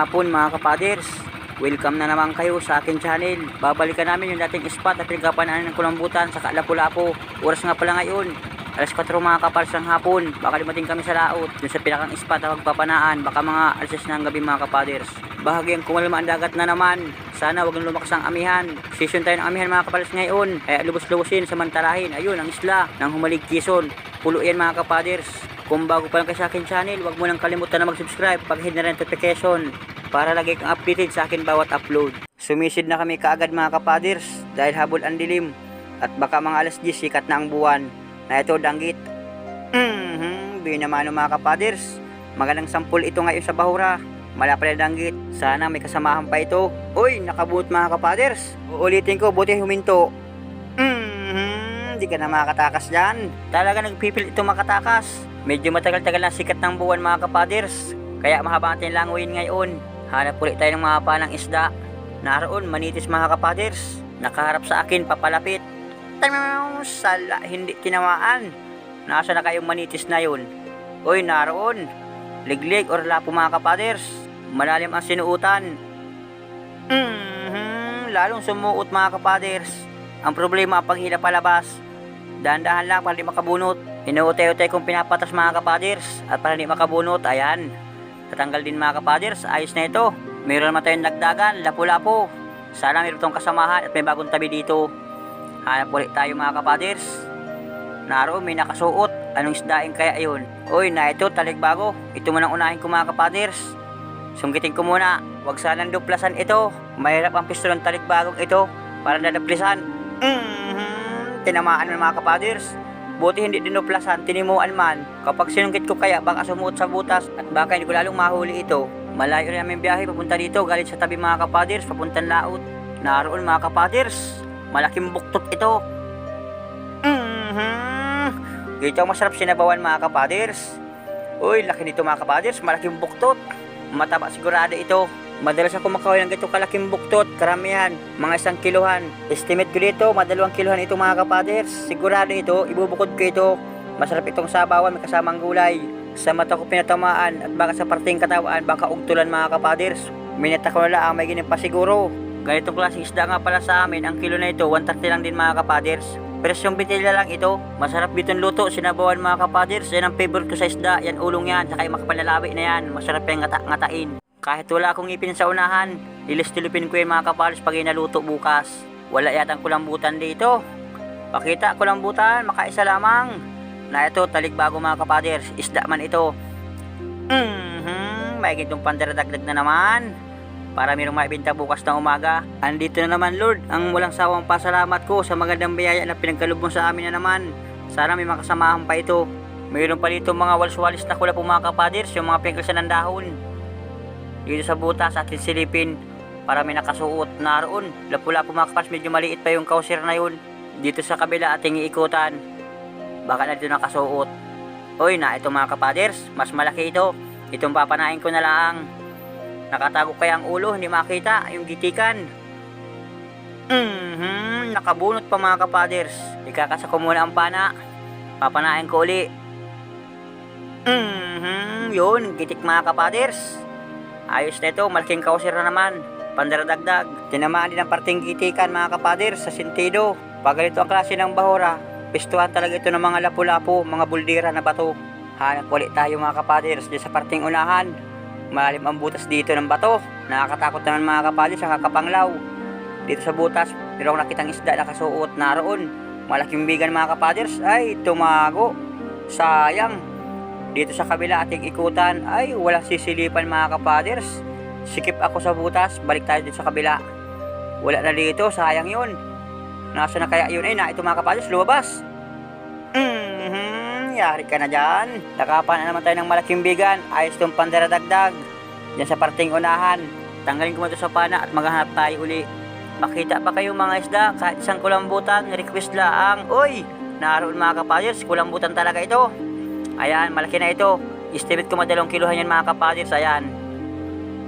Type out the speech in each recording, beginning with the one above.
Hapon mga kapaders. Welcome na naman kayo sa akin channel. Babalikan namin yung dating spot na pinagkapanaan ng kulambutan sa Lapu-Lapu. Oras nga pala ngayon. Alas 4 mga kapals ng hapon. Baka limating kami sa laot. Dun sa pinakang spot na pagpapanaan. Baka mga alas 6 na ng gabi mga kapaders. Bahagyang kumalma ang dagat na naman. Sana wag nang lumakas ang amihan. Season tayo ng amihan mga kapals ngayon. Kaya lubos-lubosin, samantalahin. Ayun ang isla ng Humalig Quezon. Pulo yan mga kapaders. Kung bago pa lang kayo sa akin channel, huwag mo nang kalimutan na mag-subscribe, pag-hit na rin notification para lagi kang updated sa akin bawat upload. Sumisid na kami kaagad mga kapaders dahil habol ang dilim at baka mga alas 10 sikat na ang buwan na ito danggit. Mhm, binamano mga kapaders. Magandang sampul ito ngayon sa Bahura. Malapad na danggit. Sana may kasamahan pa ito. Uy, nakabut mga kapaders. Uulitin ko, buti huminto. Mhm, di ka na makatakas dyan. Talaga nagpipil ito makatakas. Medyo matagal-tagal na sikat ng buwan mga kapaders. Kaya mahaba natin languyin ngayon. Hanap ulit tayo ng mga panang isda. Naroon, manitis mga kapaders. Nakaharap sa akin, papalapit. Tamaw, sala, hindi tinamaan. Nasa na kayong manitis na yun? Uy, naroon. Liglig or lapo mga kapaders. Malalim ang sinuutan. Mhm, lalong sumuot mga kapaders. Ang problema pag hila palabas. Dahan-dahan lang para di makabunot. Inuutay-utay kong pinapatas mga kapaders. At para di makabunot, ayan. Tatanggal din mga kapaders, ayos na ito. Mayroon naman tayong nagdagan, lapu-lapo. Sana mayroon tong kasamahan at may bagong tabi dito. Hanap ulit tayo mga kapaders. Naroon may nakasuot. Anong isdaing kaya yun? Uy, na ito, talikbago. Ito mo nang unahin ko mga kapaders. Sunggitin ko muna. Huwag sanang duplasan ito. Mahirap ang pisto ng talikbagong ito para nadaplisan. Mhm, tinamaan ng mga kapaders. Buti hindi dinuplasan, tinimuan man. Kapag sinungkit ko kaya baka sumuot sa butas at baka hindi ko lalong mahuli ito. Malayo rin aming biyahe papunta dito galing sa tabi mga kapaders papuntang laot. Naroon mga kapaders. Malaking buktot ito. Mhm. Dito ang masarap sinabawan mga kapaders. Uy, laki nito mga kapaders. Malaking buktot. Mataba sigurado ito. Madalas ako makawin ng ganito kalaking buktot, karamihan, mga isang kiluhan. Estimate ko dito, madalawang kiluhan ito mga kapaders. Sigurado ito, ibubukod ko ito. Masarap itong sabawan, may kasamang gulay. Sa mata ko pinatamaan at baka sa parting katawan, baka ugtulan mga kapaders. Minata ko na lang, may ganyan pa siguro. Ganitong klaseng isda nga pala sa amin, ang kilo na ito, 130 lang din mga kapaders. Presyong bitila lang ito. Masarap bitong luto, sinabawan mga kapaders. Yan ang favorite ko sa isda. Yan ulong yan, saka yung makapalalabi na yan. Masarap yung ngata ngatain. Kahit wala akong ngipin sa unahan, ilistilipin ko yung mga kapaders pag inaluto bukas. Wala yatang kulambutan dito. Pakita kulambutan, makaisa lamang. Na ito, talikbago mga kapaders. Isda man ito. Mhm, may gintong pandaradagdag na naman para mayroong maibenta bukas ng umaga. Andito na naman Lord, ang walang sawang pasalamat ko sa magandang biyaya na pinagkalubong sa amin na naman. Sana may makasamahan pa ito. Mayroon pa dito mga walis-walis na kulap mga kapaders, yung mga pinagkasan ng dahon. Dito sa butas at silipin para may nakasuot naroon. Lapu-lapu mga medyo maliit pa yung kauser na yun. Dito sa kabila ating iikutan. Baka na dito nakasuot. Uy, na ito mga kapaders, mas malaki ito. Itong papanain ko na lang. Nakatago kaya ang ulo, hindi makita yung gitikan. Mhm, nakabunot pa mga kapaders. Ikakasa ko muna ang pana. Papanain ko uli. Mhm, yun, gitik mga kapaders. Ayos na ito, malaking kausir na naman. Pandaradagdag. Tinamaan din ang parting gitikan mga kapaders sa sentido. Pag ganito ang klase ng bahura, pistuhan talaga ito ng mga lapu-lapu, mga buldira na bato. Hanap ulit tayo mga kapaders dyan sa parting unahan. Malalim ang butas dito ng bato. Nakakatakot naman mga kapaders sa kakapanglaw. Dito sa butas, akong nakitang isda na kasuot naroon. Malaking bigan mga kapaders, ay tumago. Sayang. Dito sa kabila ating ikutan, ay walang sisilipan mga kapaders. Sikip ako sa butas, balik tayo dito sa kabila. Wala na dito, sayang yun. Nasa na kaya yun? Ay, na ito mga kapaders, lumabas. Mhm, yari ka na dyan. Nakapan na naman tayo ng malaking bigan. Ayos itong pandaradagdag. Diyan sa parting unahan. Tanggalin ko mo sa pana at maghanap tayo uli. Makita pa kayo mga isda kahit isang kulambutan, request laang. Uy, naroon mga kapaders, kulambutan talaga ito. Ayan, malaki na ito. Estimate ko madalong kilohan yan mga kapaders. Ayan.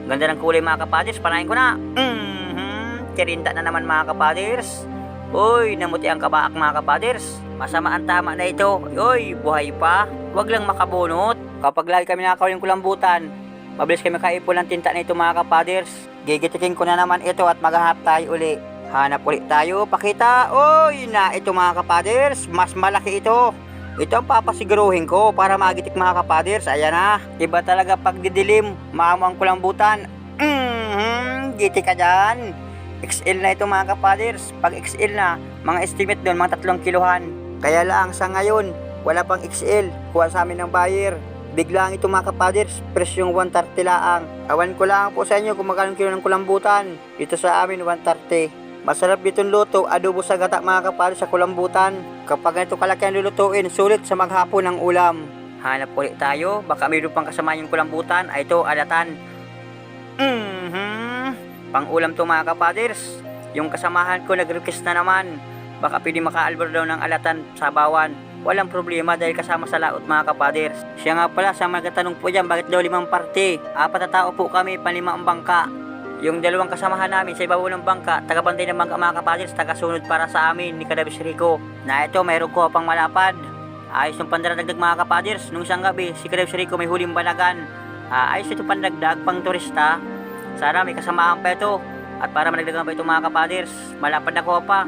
Ganda ng kulay mga kapaders, panahin ko na. Mhm, tirinda na naman mga kapaders. Uy, namuti ang kabaak mga kapaders. Masama ang tama na ito. Uy, buhay pa. Huwag lang makabunot. Kapag lagi kami nakakawin ng kulambutan, Mabilis kami kaipon ng tinta nito mga kapaders. Gigitikin ko na naman ito at maghanap tayo uli. Hanap ulit tayo, pakita. Oy, na ito mga kapaders, mas malaki ito. Ito ang papasiguruhin ko para magitik mga kapaders. Ayan na. Iba talaga pag didilim, maamo ang kulambutan. Mhm, gitik ka dyan. XL na ito mga kapaders. Pag XL na, mga estimate doon, mga tatlong kiluhan. Kaya lang sa ngayon, wala pang XL. Kuha sa amin ng buyer. Biglang ito mga kapaders, presyong 130 laang. Awan ko lang po sa inyo kung magkano kilo ng kulambutan. Dito sa amin, 130. Masarap ditong luto, adobo sa gata mga kapaders sa kulambutan. Kapag ganito kalaki ang lulutuin, sulit sa maghapon ng ulam. Hanap ulit tayo, baka mayroon pang kasama yung kulambutan. Ay ito, alatan. Mhm. Pang ulam to mga kapaders. Yung kasamahan ko nag-request na naman. Baka pwede makaalbor daw ng alatan sa bawan. Walang problema dahil kasama sa laot mga kapaders. Siya nga pala sa magtatanong po dyan bakit daw limang parte. Apat na tao po kami, panlima ang bangka. Yung dalawang kasamahan namin sa ibabaw ng bangka, tagabantay ng bangka mga kapaders, tagasunod para sa amin ni Kadabis Rico. Na ito, mayroon ko pang malapad. Ayos yung pandaradagdag mga kapaders. Nung isang gabi, si Kadabis Rico may huling balagan. Ah, ayos ito pandagdag pang turista. Sana may kasamaan pa ito. At para managdagan pa ito mga kapaders, malapad na ko pa.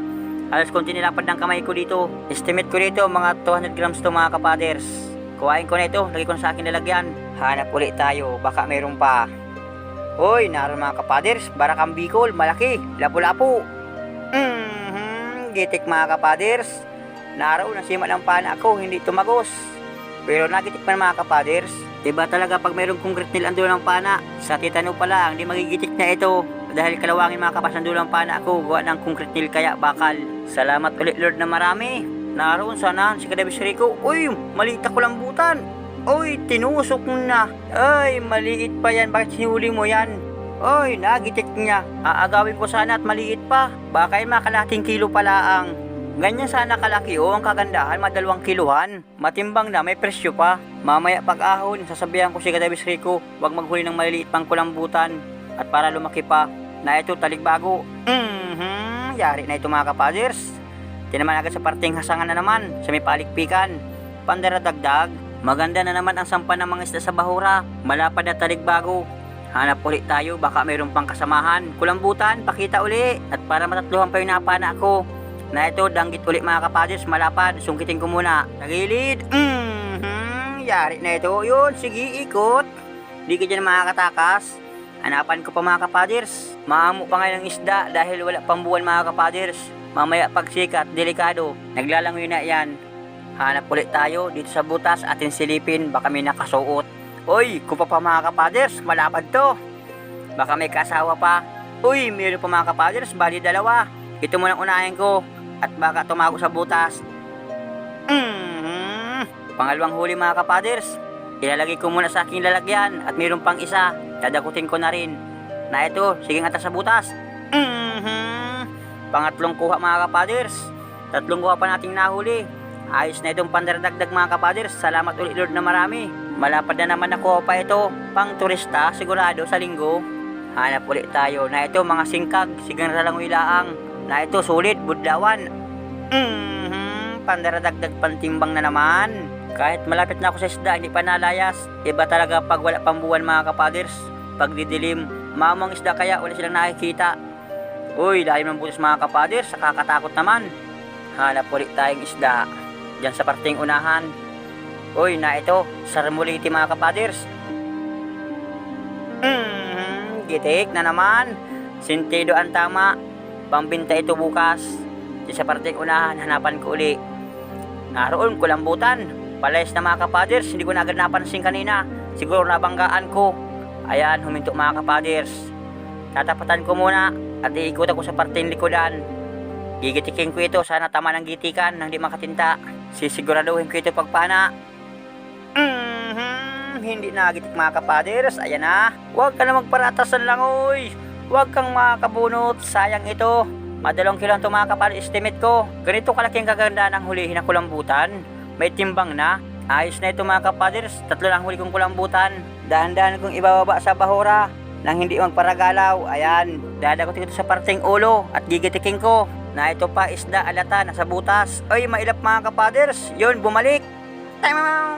Alas konti nilapad ng kamay ko dito. Estimate ko dito mga 200 grams to mga kapaders. Kuhain ko na ito, lagay ko na sa akin lalagyan. Hanap ulit tayo, baka mayroon pa. Hoy, naroon mga kapaders, barakang bikol, malaki, lapu-lapu. Mhm, gitik mga kapaders. Naroon, nasima ng pana ako, hindi tumagos. Pero nagitik pa mga kapaders. Iba talaga pag mayroong concrete nil ang dulo ng pana. Sa titano pa lang, di magigitik na ito. Dahil kalawangin mga kapas ang dulo ng pana ako, gawa ng concrete nil kaya bakal. Salamat ulit Lord na marami. Naroon sana si Kadabis Rico. Uy, maliit ako lambutan. Uy, tinusok mo na. Ay, maliit pa yan. Bakit sinuli mo yan? Uy, nagitik niya. Aagawin ko sana at maliit pa. Baka ay makalating kilo pala ang. Ganyan sana kalaki o ang kagandahan, madalawang kiluhan. Matimbang na, may presyo pa. Mamaya pag ahon, sasabihan ko si Kadabis Rico, wag maghuli ng maliliit pang kulambutan. At para lumaki pa, na ito taligbago. Mhm, yari na ito mga kapaders. Tinaman agad sa parting hasangan na naman, sa may palikpikan. Pandaradagdag, maganda na naman ang sampan ng mga isda sa bahura. Malapad na taligbago. Hanap ulit tayo, baka mayroon pang kasamahan. Kulambutan, pakita uli. At para matatluhan pa yung napana ako. Na ito, danggit ulit mga kapaders, malapad. Sungkitin ko muna. Tagilid. Mhm, yari na ito. Yun, sige, ikot. Di ka dyan makakatakas. Hanapan ko pa mga kapaders. Maamo pa ngayon ng isda dahil wala pang buwan mga kapaders. Mamaya pag sikat, delikado. Naglalangoy na yan. Hanap ulit tayo dito sa butas atin silipin baka may nakasuot. Uy, kupa pa mga kapaders, malapad to. Baka may kasawa pa. Uy, meron pa mga kapaders, bali dalawa. Ito muna unahin ko at baka tumago sa butas. Mhm. Pangalawang huli mga kapaders. Ilalagay ko muna sa aking lalagyan at mayroon pang isa. Dadakutin ko na rin. Na ito, sige nga sa butas. Mhm. Pangatlong kuha mga kapaders. Tatlong kuha pa nating nahuli. Ayos na itong pandaradagdag mga kapaders. Salamat ulit Lord na marami. Malapad na naman ako pa ito. Pang turista, sigurado sa linggo. Hanap ulit tayo. Na ito mga singkag, sigang ralangoy laang. Na ito sulit, budlawan. Mhm. Pandaradagdag pantimbang na naman. Kahit malapit na ako sa isda, hindi pa nalayas. Iba talaga pag wala pang buwan mga kapaders. Pag didilim, mamang isda kaya wala silang nakikita. Uy, lalim ng butas mga kapaders, nakakatakot naman. Hanap ulit tayong isda. Diyan sa parting unahan. Uy, na ito, sarmuliti mga kapaders. Hmm, gitik na naman. Sintido ang tama. Pambinta ito bukas. Diyan sa parting unahan, hanapan ko uli. Naroon, kulambutan. Palayas na mga kapaders, hindi ko na agad napansin kanina. Siguro nabanggaan ko. Ayan, huminto mga kapaders. Tatapatan ko muna at iikot ako sa parting likodan. Gigitikin ko ito, sana tama ng gitikan nang di makatinta. Sisiguraduhin ko ito pagpana. Mhm, hindi nagitik mga kapaders. Ayan na. Huwag ka na magparatasan lang, oy. Huwag kang makakabunot. Sayang ito. Madalong kilo ito mga kapaders estimate ko. Ganito kalaki ang kaganda ng hulihin na kulambutan. May timbang na. Ayos na ito mga kapaders. Tatlo lang huli kong kulambutan. Dahan-dahan kong ibababa sa bahura nang hindi magparagalaw. Ayan, dadagotin ko ito sa parting ulo at gigitikin ko. Na ito pa isda alata nasa butas. Ay, mailap mga kapaders. Yun, bumalik. Ay,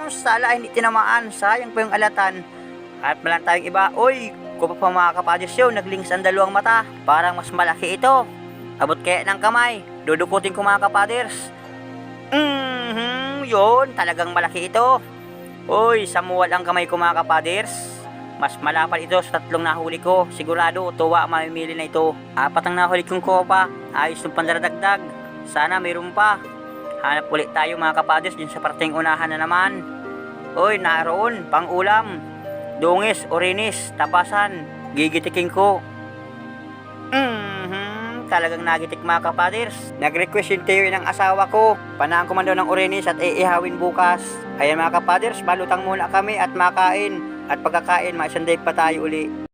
sala, hindi tinamaan. Sayang po yung alatan. At malang tayong iba, Uy, kung pa pa mga kapaders yun, naglings ang dalawang mata. Parang mas malaki ito. Abot kaya ng kamay. Dudukutin ko mga kapaders. Mhm, yun, talagang malaki ito. Uy, samuwal ang kamay ko mga kapaders. Mas malapad ito sa tatlong nahuli ko. Sigurado, tuwa mamimili na ito. Apat ang nahuli kong kopa. Ayos ng pandaradagdag. Sana mayroon pa. Hanap ulit tayo mga kapaders dun sa parteng unahan na naman. Uy, naroon, pang ulam. Dungis, orinis, tapasan. Gigitikin ko. Mhm, talagang nagitik mga kapaders. Nag-request yung Teo ng asawa ko. Panaan ko man daw ng orinis at iihawin bukas. Ayan mga kapaders, balutang muna kami at makain. At pagkakain, maisanday pa tayo uli.